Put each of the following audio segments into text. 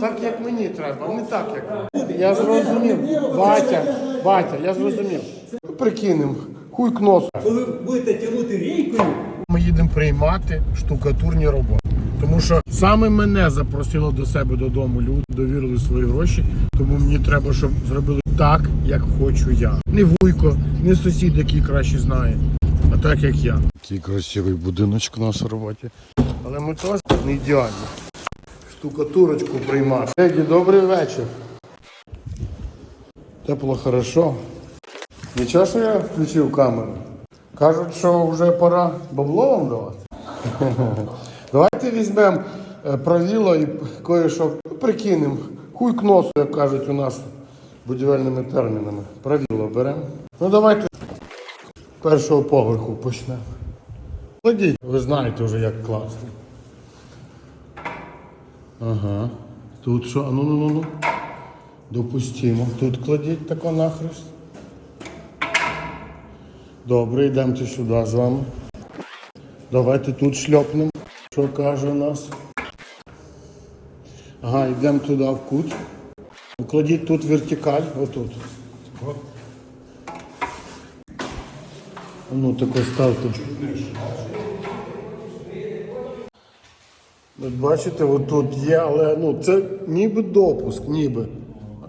так, як мені треба, а не так, як. Я зрозумів. Батя, батя, я зрозумів. Прикинем, хуй к носу. Коли будете тягнути рейкою, Ми їдемо приймати штукатурні роботи. Тому що саме мене запросило до себе додому люди, довірили свої гроші, тому мені треба, щоб зробили так, як хочу я. Не вуйко, не сусід, який краще знає, а так як я. Який красивий будиночок у нас у роботі. Але ми теж не ідеальні. Штукатурочку приймати. Леді, добрий вечір. Тепло хорошо. Нічого, що я включив камеру. Кажуть, що вже пора бабло вам давати. Давайте візьмемо е, правіло і кое-що прикинемо. Хуй к носу, як кажуть у нас будівельними термінами. Правіло беремо. Ну давайте з першого поверху почнемо. Кладіть, ви знаєте вже як класно. Ага. Тут що? А Ну ну ну ну. Допустимо. Тут кладіть тако нахрест. Добре, йдемте сюди з вами. Давайте тут шльопнемо, що каже у нас. Ага, йдемо туди в кут. Кладіть тут вертикаль, отут. Ну, тако ставте. От бачите, отут є, але ну, це ніби допуск, ніби.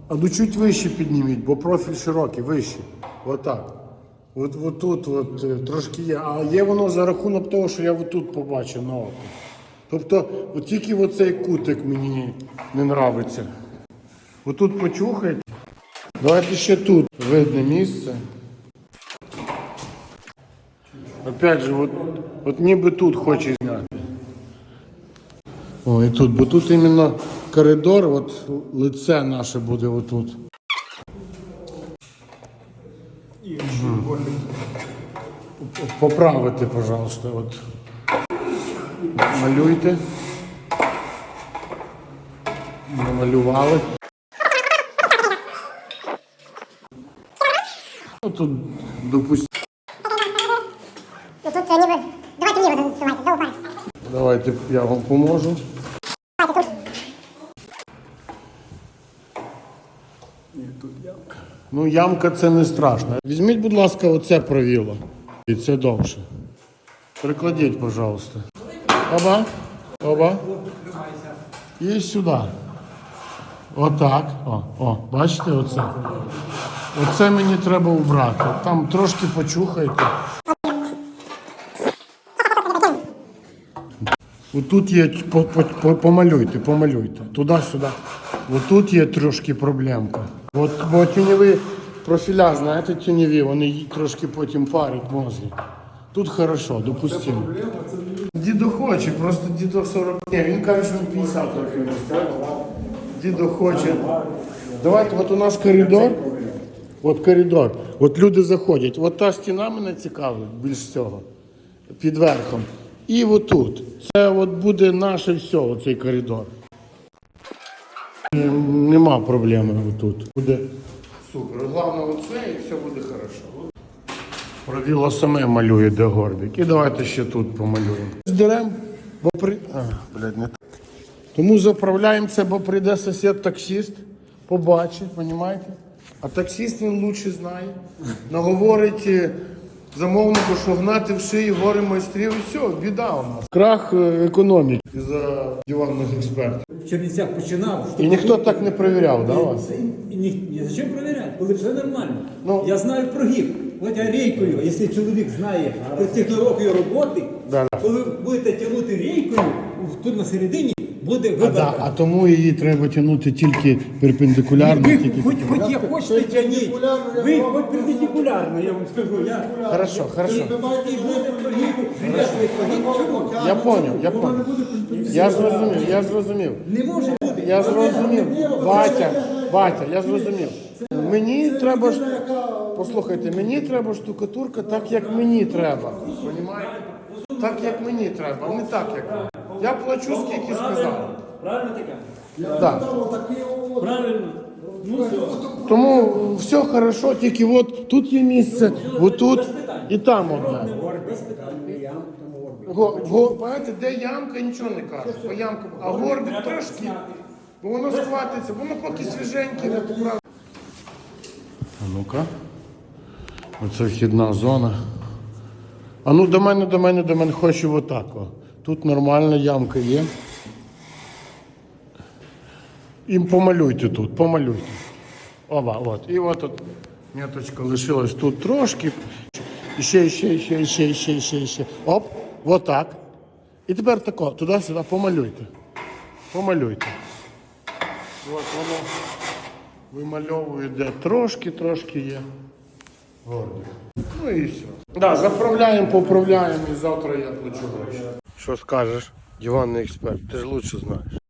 А ну чуть вище підніміть, бо профіль широкий, вище. Отак. От, от тут от, е, трошки є. А є воно за рахунок того, що я отут побачив на око. Тобто, от тільки оцей кутик мені не нравиться. Отут почухайте. Давайте ще тут видне місце. Опять же, от, от ніби тут хоче зняти. О, і тут, бо тут іменно коридор, от лице наше буде отут. Поправити, пожалуйста. От. Малюйте. Намалювали. Ну, тут допустимо. Ну е. Давайте я вам поможу. Давайте тут. ямка. Ну, ямка це не страшно. Візьміть, будь ласка, оце правіло. І це довше. Прикладіть, пожалуйста. Оба. Оба. І сюди. Отак. О, о, бачите оце? Оце мені треба убрати. Там трошки почухайте. Отут є, по- по- по- помалюйте, помалюйте. Туди-сюди. Отут є трошки проблемка. От, бо тіньові профіля, знаєте, тіньові, вони трошки потім парять мозги. Тут хорошо, допустимо. Дідо хоче, просто дідо 40. Ні, він каже, що він 50 років росте. Дідо хоче. Давайте, от у нас коридор. От коридор. От люди заходять. От та стіна мене цікавить більш всього. Під верхом. І отут. Це от буде наше все, оцей коридор. Ем, Нема проблеми отут. Буде супер. Головне оце і все буде хорошо. Правіло саме малює, де горбик. І давайте ще тут помалюємо. Здеремо, бо при. А, блядь, не так. Тому заправляємо це, бо прийде сусід таксіст, побачить, розумієте? А таксіст він лучше знає. Наговорить е, замовнику, що гнати в шиї гори майстрів, і все, біда у нас. Крах е, економіки за диванних експертів. в Чернівцях починав, І ніхто так не перевіряв, да, вас? І ні, ні, зачем перевіряти, коли все нормально. Ну. я знаю прогиб. От я рейкою, якщо чоловік знає про технологію роботи, Да, да. коли будете тягнути рейкою, тут на середині буде А, да, а тому її треба тягнути тільки перпендикулярно. Ви тільки... хоч, хоч як хочете тягніть. Ви хоч перпендикулярно, я вам скажу. Я... Хорошо, хорошо. Я поняв, я поняв. Я зрозумів, я зрозумів. Не може бути. Я зрозумів. Батя, батя, я зрозумів. Мені треба ж. Послухайте, мені треба штукатурка так, як мені треба. Понімаєте? Так, як мені треба, а не так, як. Я плачу, скільки сказав. Правильно таке? Так. Правильно. Ну все. Тому все хорошо, тільки от тут є місце, отут і там одне. Го, го, бачите, де ямка, нічого не каже. По ямку, а горбик трошки. Бо воно схватиться, воно поки свіженьке, не поправ. А ну-ка. Оце вхідна зона. А ну до мене, до мене, до мене хочу отак. О. Тут нормальна ямка є. І помалюйте тут, помалюйте. Оба, от. І от тут м'яточка лишилась тут трошки. І ще, ще, ще, ще, ще, ще, ще. Оп, отак. І тепер тако, туди-сюди помалюйте. Помалюйте. От воно вимальовує, де трошки, трошки є. Гордик. Ну і все. Да, заправляємо, поправляємо і завтра я плачу гроші. Що скажеш, диванний експерт, ти ж лучше знаєш.